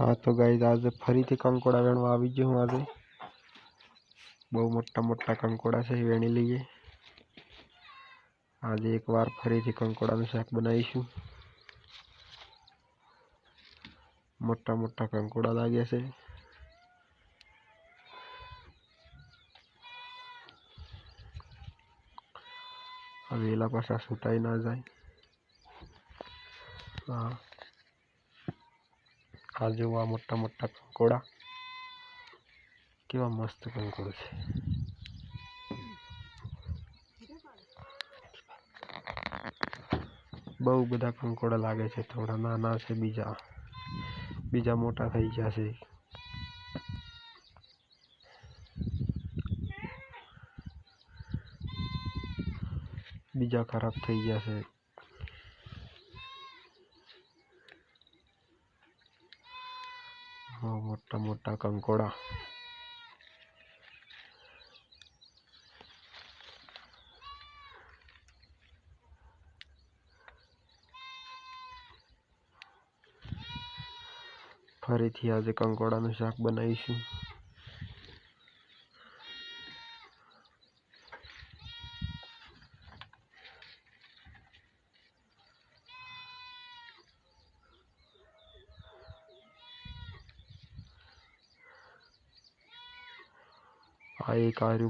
હા તો ગાઈઝ આજે ફરીથી કંકોડા વેણવા આવી ગયો હું આજે બહુ મોટા મોટા કંકોડા છે એ વેણી લઈએ આજે એકવાર ફરીથી કંકોડાનું શાક બનાવીશું મોટા મોટા કંકોડા લાગ્યા છે હવે એલા પાછા સુટાઈ ના જાય હા આ જુઓ આ મોટા મોટા કંકોડા કેવા મસ્ત કંકોડ છે બહુ બધા કંકોડા લાગે છે થોડા નાના છે બીજા બીજા મોટા થઈ ગયા છે બીજા ખરાબ થઈ ગયા છે મોટા મોટા કંકોડા. ફરીથી આજે કંકોડાનું શાક બનાવીશું. hikari